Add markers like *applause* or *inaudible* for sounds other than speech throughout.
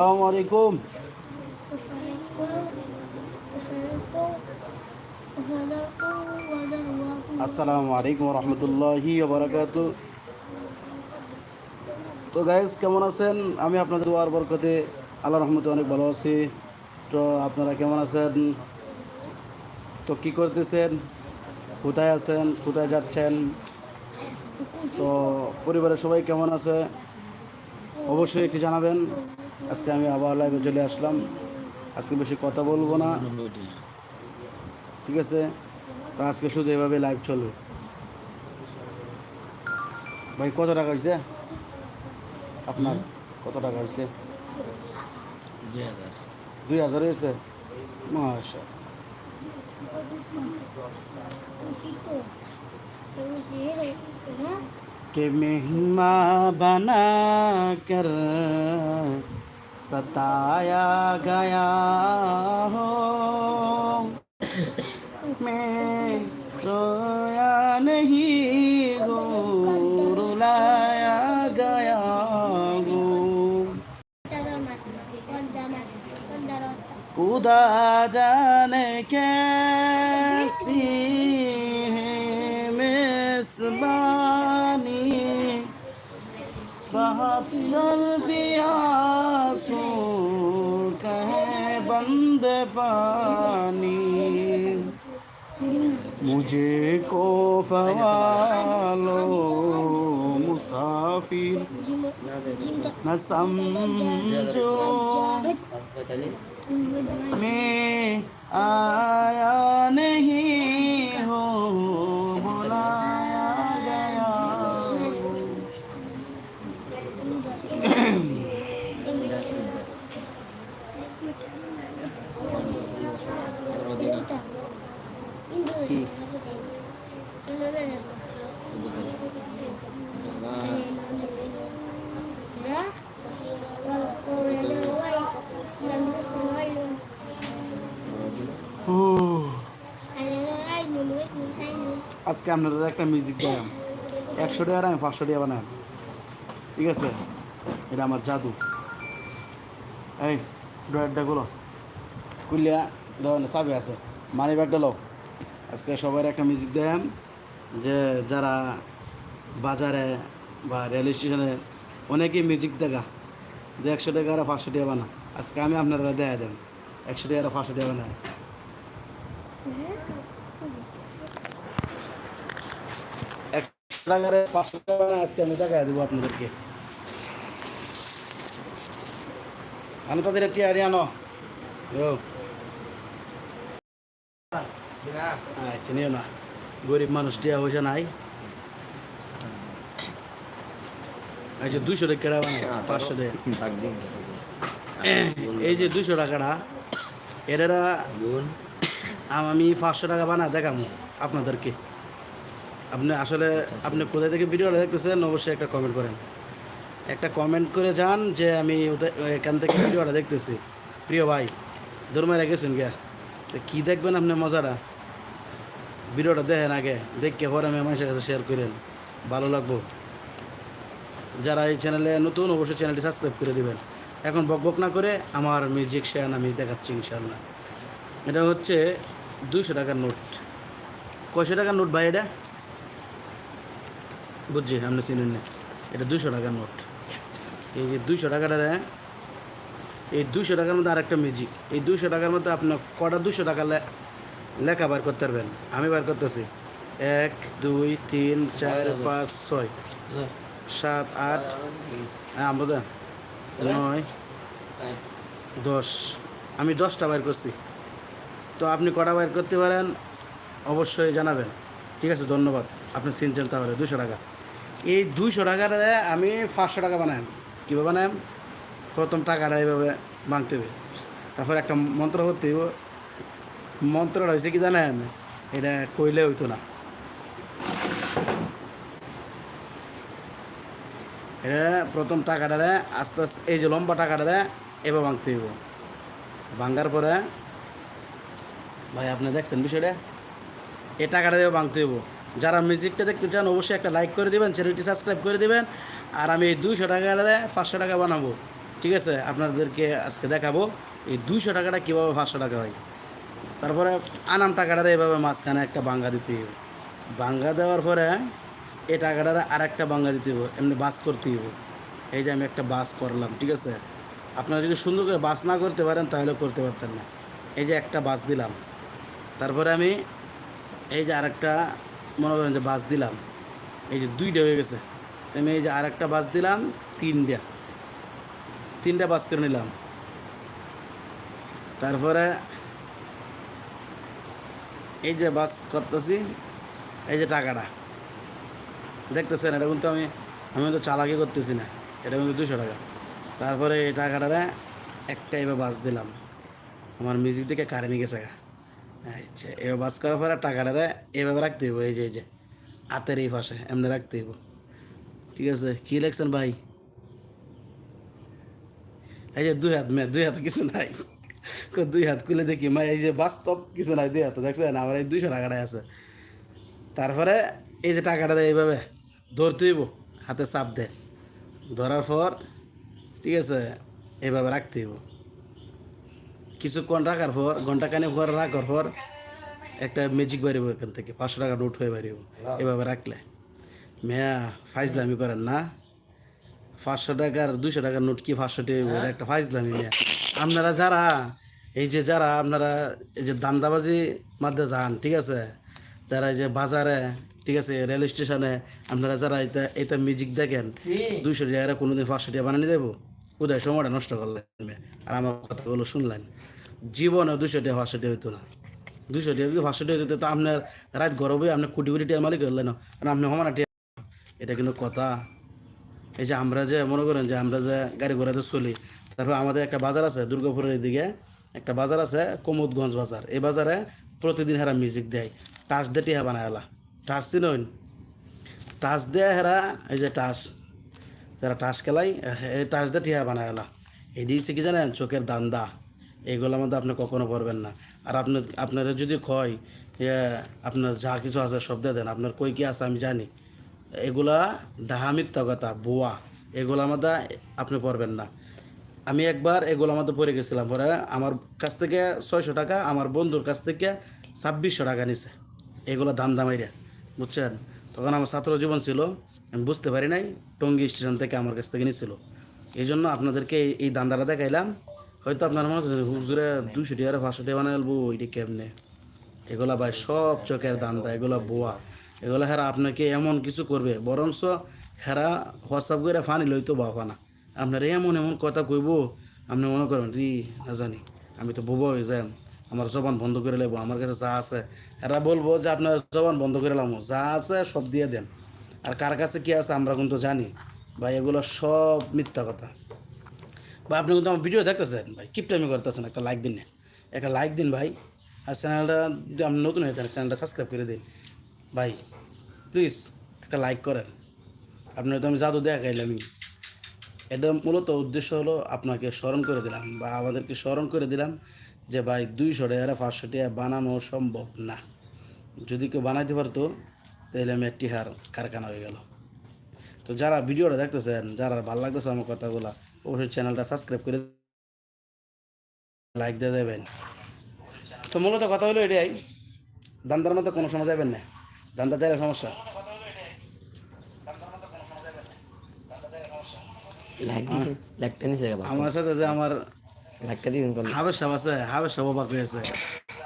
আসসালামু আলাইকুম। আসসালামু আলাইকুম রহমতুল্লাহি বারাকাত তো গাইজ কেমন আছেন? আমি আপনাদের দোয়ার বরকতে আল্লাহ রহমতে অনেক ভালো আছি। তো আপনারা কেমন আছেন? তো কি করতেছেন? কোথায় আছেন? কোথায় যাচ্ছেন? তো পরিবারের সবাই কেমন আছে? অবশ্যই একটু জানাবেন। আজকে আমি আবার লাইভে চলে আসলাম আজকে বেশি কথা বলবো না ঠিক আছে তো আজকে শুধু এভাবে লাইভ চলবে ভাই কত টাকা হয়েছে আপনার কত টাকা হয়েছে দুই হাজার দুই হাজার হয়েছে মাসা के मेहमा बना कर सताया गया हो। मैं सोया नहीं हो, रुलाया गया खुदा जाने कैसी है मेजबानी बहुत जल्दी बंद पानी मुझे को फवालो मुसाफिर न समझो मैं आया नहीं हो আজকে আপনারা একটা মিউজিক দিলাম একশো টাকার আমি পাঁচশো টাকা বানাম। ঠিক আছে? এটা আমার জাদু। এই ড্রয়ারটা গুলো। কুলিয়া ধরেন আছে। মানি ব্যাগটা লো আজকে সবার একটা মিউজিক দেন যে যারা বাজারে বা রেল স্টেশনে অনেকেই মিউজিক দেখা। যে একশো টাকা আর পাঁচশো টাকা বানা আজকে আমি আপনারা দেয়া দেন একশো টাকা আর পাঁচশো টাকা বানায়। টাকার পাঁচশো টাকা আজকে আমি দেবো আপনাদেরকে। তাদের একটি আনো ও। আচ্ছা নিও না। গরিব মানুষ টিয়া পয়সা নাই। আচ্ছা দুশো টাকা বানায়? পাঁচশো টাকা। *coughs* এই যে দুশো টাকাটা এরা *coughs* আমি পাঁচশো টাকা বানা দেখামো আপনাদেরকে। আপনি আসলে আপনি কোথায় থেকে ভিডিওটা দেখতেছেন, অবশ্যই একটা কমেন্ট করেন। একটা কমেন্ট করে যান যে আমি এখান থেকে ভিডিওটা দেখতেছি। প্রিয় ভাই ধর্মায় রেখেছেন গে কী দেখবেন আপনি মজাটা? ভিডিওটা দেখেন আগে দেখকে পরে আমি মানুষের কাছে শেয়ার করেন। ভালো লাগবো। যারা এই চ্যানেলে নতুন, অবশ্যই চ্যানেলটি সাবস্ক্রাইব করে দেবেন। এখন বক বক না করে আমার মিউজিক শেয়ার আমি দেখাচ্ছি ইনশাল্লাহ এটা হচ্ছে দুইশো টাকার নোট কয়শো টাকার নোট ভাই এটা? বুঝছি আপনি চিনেন না। এটা দুশো টাকার নোট। এই যে দুইশো টাকাটা এই দুশো টাকার মধ্যে আরেকটা মিউজিক এই দুশো টাকার মধ্যে আপনার কটা দুশো টাকা লেখা বার করতে পারবেন? আমি বার করতেছি। এক দুই তিন চার পাঁচ ছয়। সাত আট হ্যাঁ বোধ নয় দশ। আমি দশটা বার করছি। তো আপনি কটা বার করতে পারেন অবশ্যই জানাবেন। ঠিক আছে ধন্যবাদ। আপনি চিনছেন তাহলে দুশো টাকা। এই দুইশো টাকার আমি পাঁচশো টাকা বানাই কীভাবে বানাই প্রথম টাকাটা এইভাবে ভাঙতে হবে। তারপর একটা মন্ত্র করতে হইব মন্ত্রটা হয়েছে কি জানেন? এটা কইলে হইতো না। এটা প্রথম টাকাটা আস্তে আস্তে এই যে লম্বা টাকাটা এবার ভাঙতে হইব। ভাঙার পরে, ভাই আপনি দেখছেন বিষয়টা? এই টাকাটা দিয়ে ভাঙতে হইব। যারা মিউজিকটা দেখতে চান, অবশ্যই একটা লাইক করে দিবেন চ্যানেলটি সাবস্ক্রাইব করে দেবেন। আর আমি এই দুইশো টাকা পাঁচশো টাকা বানাবো। ঠিক আছে? আপনাদেরকে আজকে দেখাবো এই দুইশো টাকাটা কীভাবে পাঁচশো টাকা হয়। তারপরে আনাম টাকাটা এভাবে মাঝখানে একটা বাঙ্গা দিতে হবে বাঙ্গা দেওয়ার পরে এই টাকাটা আর একটা বাঙ্গা দিতে হবে এমনি বাস করতে হবে এই যে আমি একটা বাস করলাম, ঠিক আছে? আপনারা যদি সুন্দর করে বাস না করতে পারেন, তাহলে করতে পারতেন না। এই যে একটা বাস দিলাম। তারপরে আমি এই যে আরেকটা মনে করেন যে বাস দিলাম। এই যে দুইটা হয়ে গেছে। আমি এই যে আরেকটা বাস দিলাম, তিনটা। তিনটা বাস করে নিলাম। তারপরে এই যে বাস করতেছি, এই যে টাকাটা। দেখতেছেন, এটা কিন্তু আমি আমি তো চালাকি করতেছি না, এটা কিন্তু দুশো টাকা। তারপরে এই টাকাটা একটা এবার বাস দিলাম। আমার মিউজিক থেকে কারেন্ট গেছে গা। আচ্ছা এবার বাস করার পরে টাকাটা এভাবে রাখতে হইব, এই যে এই যে, হাতের এই পাশে, এমনি রাখতে হইব। ঠিক আছে, কী লেখছেন ভাই? এই যে দুই হাত, মেয়ে, দুই হাত কিছু নাই। দুই হাত খুলে দেখি, মা, এই যে বাস্তব কিছু নাই দুই হাত, দেখছেন? আমার এই দুইশো টাকাটাই আছে। তারপরে এই যে টাকাটা দেয় এইভাবে ধরতে হইব, হাতে চাপ দেয় ধরার পর, ঠিক আছে এইভাবে রাখতে হইব। কিছুক্ষণ রাখার পর ঘণ্টা কানে পর রাখার পর একটা ম্যাজিক বাড়িব এখান থেকে পাঁচশো টাকা নোট হয়ে বাড়িব এভাবে রাখলে। মেয়া ফাইজলামি করেন না। পাঁচশো টাকার দুশো টাকার নোট কি পাঁচশো টাকা একটা ফাইজলামি মেয়া। আপনারা যারা এই যে যারা আপনারা এই যে দান্দাবাজি মাধ্যমে যান ঠিক আছে? যারা এই যে বাজারে ঠিক আছে রেল স্টেশনে আপনারা যারা এটা এটা মিউজিক দেখেন দুইশো টাকা কোনোদিন পাঁচশো টাকা বানিয়ে দেবো? কোথায় সময়টা নষ্ট করলেন আর আমার কথাগুলো শুনলেন। জীবনে দুশো টাকা পাঁচশো টাকা হইতো না। দুশো টাকা যদি পাঁচশো টাকা হইতো তো আপনার রাত গরবে আপনার কোটি কোটি টাকা মালিক হলেন। কারণ আপনি টাকা এটা কিন্তু কথা। এই যে আমরা যে, মনে করেন যে আমরা যে গাড়ি ঘোড়াতে চলি, তারপর আমাদের একটা বাজার আছে দুর্গাপুরের দিকে একটা বাজার আছে কোমদগঞ্জ বাজার। এই বাজারে প্রতিদিন হেরা মিউজিক দেয়। টাচ দিয়ে টিহা বানায় এলা। টাচ চিনইন টাচ দেয় হেরা, এই যে টাচ যারা খেলাই এই টাচ দিয়ে টিহা বানায় এলা। এই দিয়েছে কি জানেন? চোখের দান্দা। এইগুলোর মধ্যে আপনি কখনো পড়বেন না। আর আপনি, আপনারা যদি কয় আপনার যা কিছু আছে সব দেন, আপনার কই কি আছে আমি জানি। এগুলা ডাহা মিথ্যা বোয়া এগুলোর মধ্যে আপনি পড়বেন না। আমি একবার এগুলোর মধ্যে পড়ে গেছিলাম। পরে আমার কাছ থেকে ছয়শো টাকা, আমার বন্ধুর কাছ থেকে ছাব্বিশশো টাকা নিছে। এগুলো দাম দামাইরে বুঝছেন? তখন আমার ছাত্র জীবন ছিল। আমি বুঝতে পারি নাই, টঙ্গী স্টেশন থেকে আমার কাছ থেকে নিছিল। এই জন্য আপনাদেরকে এই- দান্দাটা দেখাইলাম। হয়তো আপনার মনে হচ্ছে হুজুরে দুশো টাকা, পাঁচশো টাকা বানাই বলব ওইটা কেমনে? এগুলা ভাই সব চোখের দান্দা, এগুলা বোয়া। এগুলা হেরা আপনাকে এমন কিছু করবে, বরঞ্চ হেরা হোয়াটসঅ্যাপ করে ফানি লইতো বাবা না আপনার এমন এমন কথা কইব, আপনি মনে করেন রি, না জানি, আমি তো বুবা হয়ে যাই আমার জবান বন্ধ করে লেবো আমার কাছে যা আছে। এরা বলব যে, আপনার জবান বন্ধ করে লামো, যা আছে সব দিয়ে দেন। আর কার কাছে কী আছে আমরা কিন্তু জানি। ভাই, এগুলো সব মিথ্যা কথা। বা আপনি কিন্তু আমার ভিডিও দেখতেছেন। ভাই কিপটামি করতেছেন। একটা লাইক দিন। একটা লাইক দিন, ভাই। আর চ্যানেলটা যদি আপনি নতুন হয়ে থাকেন চ্যানেলটা সাবস্ক্রাইব করে দিন। ভাই প্লিজ একটা লাইক করেন। আপনার তো আমি জাদু দেখাইলাম। এটা মূলত উদ্দেশ্য হলো আপনাকে স্মরণ করে দিলাম বা আমাদেরকে স্মরণ করে দিলাম যে, ভাই, দুইশো টাকা, পাঁচশো টাকা বানানো সম্ভব না। যদি কেউ বানাইতে পারতো তাহলে আমি একটি হার কারখানা হয়ে গেল। তো যারা ভিডিওটা দেখতেছেন যারা ভালো লাগতেছে আমার কথাগুলো অবশ্যই চ্যানেলটা সাবস্ক্রাইব করে লাইক দিয়ে দেবেন। তো মূলত কথা হলো এটাই দান্দার মধ্যে কোনো সময় যাবেন না। দান্দা চাইলে সমস্যা। গেল আমার সাথে যে আমার হাবের সাপ আছে হাবের সাপ অবাক হয়েছে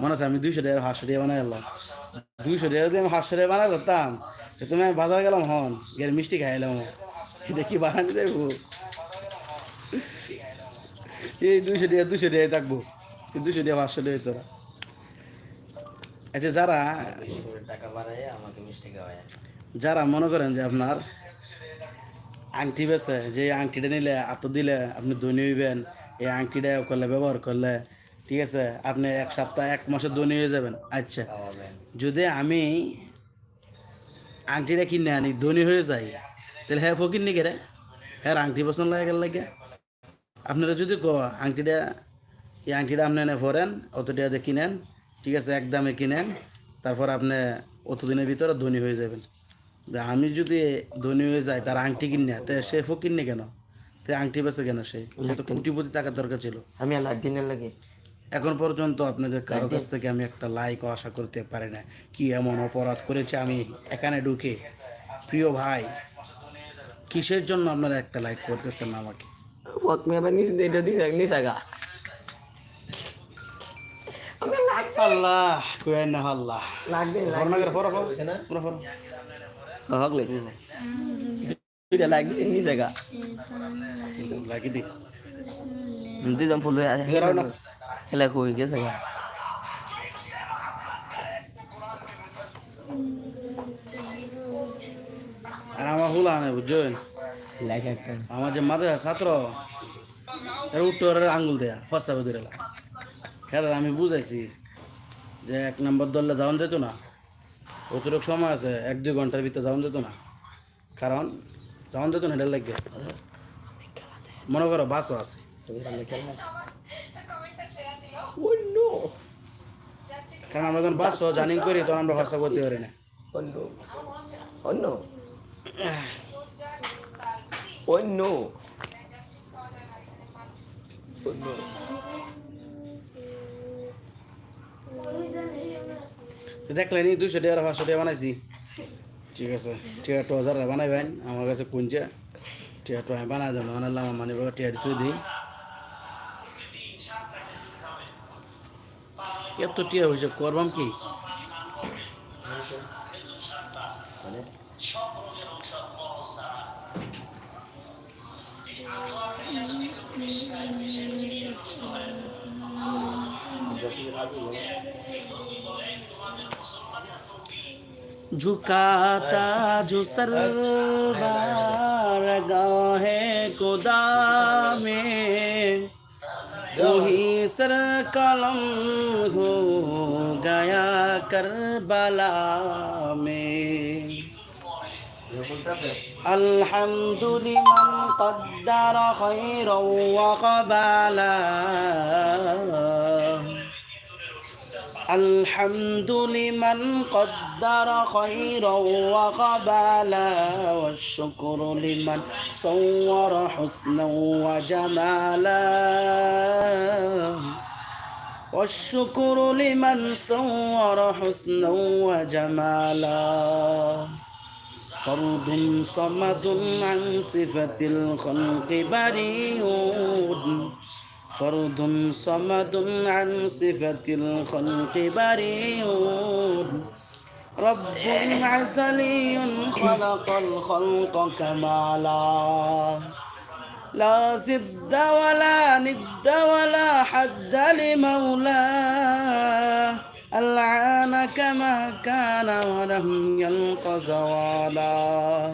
মনে আছে, আমি দুইশো টাকা হাঁসশো টাকা বানাই এলাম দুইশো টাকা যদি আমি হাঁসশো টাকা বানাই করতাম তুমি আমি বাজার গেলাম হন গেলে মিষ্টি খাইলাম এটা কি বানানি দেখব এই দুইশো টাকা দুইশো টাকা থাকব। দুইশো টাকা, পাঁচশো টাকা তোরা। আচ্ছা যারা যারা মনে করেন যে আপনার আংটি বেছে যে আংটিটা নিলে এত দিলে আপনি ধনী হইবেন, এই আংটিটা করলে, ব্যবহার করলে ঠিক আছে? আপনি এক সপ্তাহ এক মাসে ধনী হয়ে যাবেন। আচ্ছা। যদি আমি আংটিটা কিনে আনি ধনী হয়ে যাই তাহলে হ্যাঁ ফকির নি রে? হ্যাঁ আংটি পছন্দ লাগে গেল লাগে আপনারা যদি ক আংটিটা এই আংটিটা আপনি এনে পরেন অত টাকা দিয়ে কিনেন ঠিক আছে এক দামে কিনেন তারপর আপনি অত দিনের ভিতরে ধনী হয়ে যাবেন। আমি যদি ধনী হয়ে যাই তার আংটি কিনে তে সে ফকির নি কেন? তে আংটি বেছে কেন সে? কোটিপতি টাকার দরকার ছিল। আমি আর দিনের লাগে। এখন পর্যন্ত আপনাদের কারও কাছ থেকে আমি একটা লাইক আশা করতে পারি না। কি এমন অপরাধ করেছে আমি এখানে ঢুকে? প্রিয় ভাই কিসের জন্য আপনারা একটা লাইক করতেছেন না আমাকে আল্লাহ না আল্লাহ। ফরো ফরো ফরো হক দি দুইজন ফুল। খেলা কই গেছে আর আমার হুলা আনে বুঝছেন আমার যে মাদে ছাত্র এর উত্তর আঙ্গুল দেয়া ফসা বেদুরে হ্যাঁ আমি বুঝাইছি যে এক নম্বর দলে যাওয়ান যেত না অতিরিক্ত সময় আছে এক দুই ঘণ্টার ভিতরে যাওয়ান যেত না কারণ যাওয়ান যেত না এটার লাগে মনে করো বাসও আছে। কারণ আমরা যখন বাসও জানি করি, তখন আমরা ভাষা করতে পারি না no! Oh no! তো দেখলেন দুইশো টাকা পাঁচশো টাকা বানাইছি ঠিক আছে, টিয়া টু হাজার বানাইবেন, আমার কাছে কুঞ্জা টিয়া টু বানাই দেবো বানালাম মানে টিয়া তুই দিই এত টিয়া হয়েছে করবাম কি झुकाता जो सर गाहे खुदा में वही सर कलम हो गया करबला में الحمد لمن قدر خيرا وقبلا الحمد لمن قدر خيرا وقبلا والشكر لمن صور حسنا وجمالا والشكر لمن صور حسنا وجمالا فرد صمد عن صفة الخلق بريء فرد صمد عن صفة الخلق بريء رب عزلي خلق الخلق كمالا لا زد ولا ند ولا حد لمولاه العان كما كان ولم يلق زوالا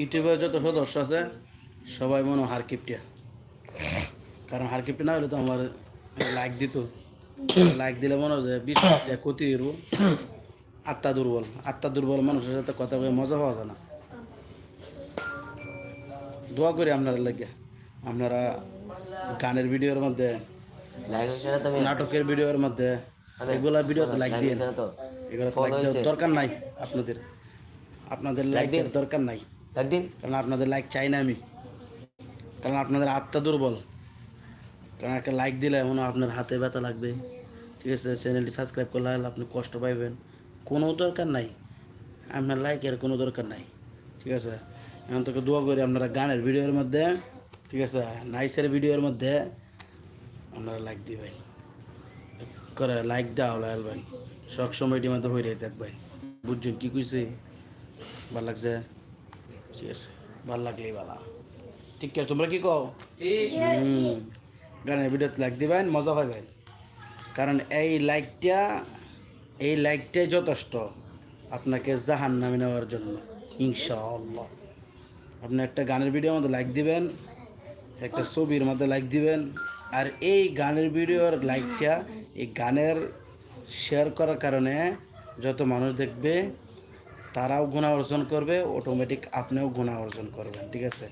ইউটিউবের যত সদস্য আছে সবাই মনে হয় হার কিপটিয়া কারণ হার কিপটে না হলে তো আমার লাইক দিত। লাইক দিলে মনে হয় যে বিশ ক্ষতি হইব আত্মা দুর্বল। আত্মা দুর্বল মানুষের সাথে কথা বলে মজা পাওয়া যায় না। দোয়া করি আপনারা লাগে। আপনারা গানের ভিডিওর মধ্যে নাটকের ভিডিওর মধ্যে এগুলা ভিডিওতে লাইক দিয়ে এগুলো লাইক দেওয়ার দরকার নাই আপনাদের। আপনাদের লাইকের দরকার নাই। লাখ দিন কারণ আপনাদের লাইক চাই না আমি। কারণ আপনাদের আত্মা দুর্বল। কারণ একটা লাইক দিলে এমন আপনার হাতে ব্যথা লাগবে। ঠিক আছে চ্যানেলটি সাবস্ক্রাইব করলে আপনি কষ্ট পাইবেন। কোনো দরকার নাই। আপনার লাইকের কোনো দরকার নাই। ঠিক আছে? এখন তোকে দোয়া করি আপনারা গানের ভিডিওর মধ্যে, ঠিক আছে? নাইসের ভিডিওর মধ্যে আপনারা লাইক দিবেন। করে লাইক দেওয়া হলো আলবেন সব সময় এটির মধ্যে হয়ে দেখবেন বুঝছেন কী কইছে? ভালো লাগছে? ঠিক আছে ভালো লাগলেই ভালো ঠিক আছে তোমরা কি কও? গানের ভিডিওতে লাইক দিবেন মজা পাইবেন কারণ এই লাইকটা এই লাইকটাই যথেষ্ট আপনাকে জাহান নামে নেওয়ার জন্য ইনশাআল্লাহ। আপনি একটা গানের ভিডিও মধ্যে লাইক দিবেন একটা ছবির মধ্যে লাইক দিবেন আর এই গানের ভিডিওর লাইকটা এই গানের শেয়ার করার কারণে যত মানুষ দেখবে তারাও গুণা অর্জন করবে অটোমেটিক আপনিও গুণা অর্জন করবেন ঠিক আছে?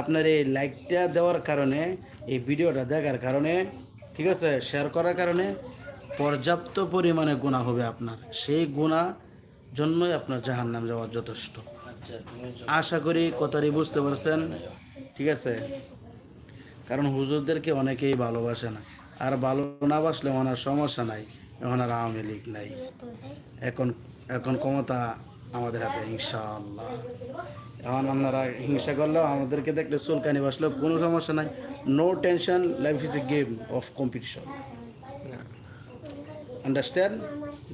আপনার এই লাইকটা দেওয়ার কারণে এই ভিডিওটা দেখার কারণে ঠিক আছে? শেয়ার করার কারণে পর্যাপ্ত পরিমাণে গুণা হবে আপনার। সেই গুণা জন্যই আপনার জাহান নাম যাওয়া যথেষ্ট। আশা করি কথাটি বুঝতে পারছেন ঠিক আছে? কারণ হুজুরদেরকে অনেকেই ভালোবাসে না। আর ভালো না বাসলে ওনার সমস্যা নাই এখন আর আওয়ামী লীগ নাই। এখন এখন ক্ষমতা আমাদের হাতে, ইনশাআল্লাহ। এখন আপনারা হিংসা করলেও আমাদেরকে দেখলে চুলকানি বাসলেও কোনো সমস্যা নাই। No tension life is a game of competition understand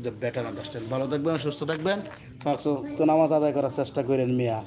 the better understand ভালো থাকবেন, সুস্থ থাকবেন। তো নামাজ আদায় করার চেষ্টা করেন মিয়া।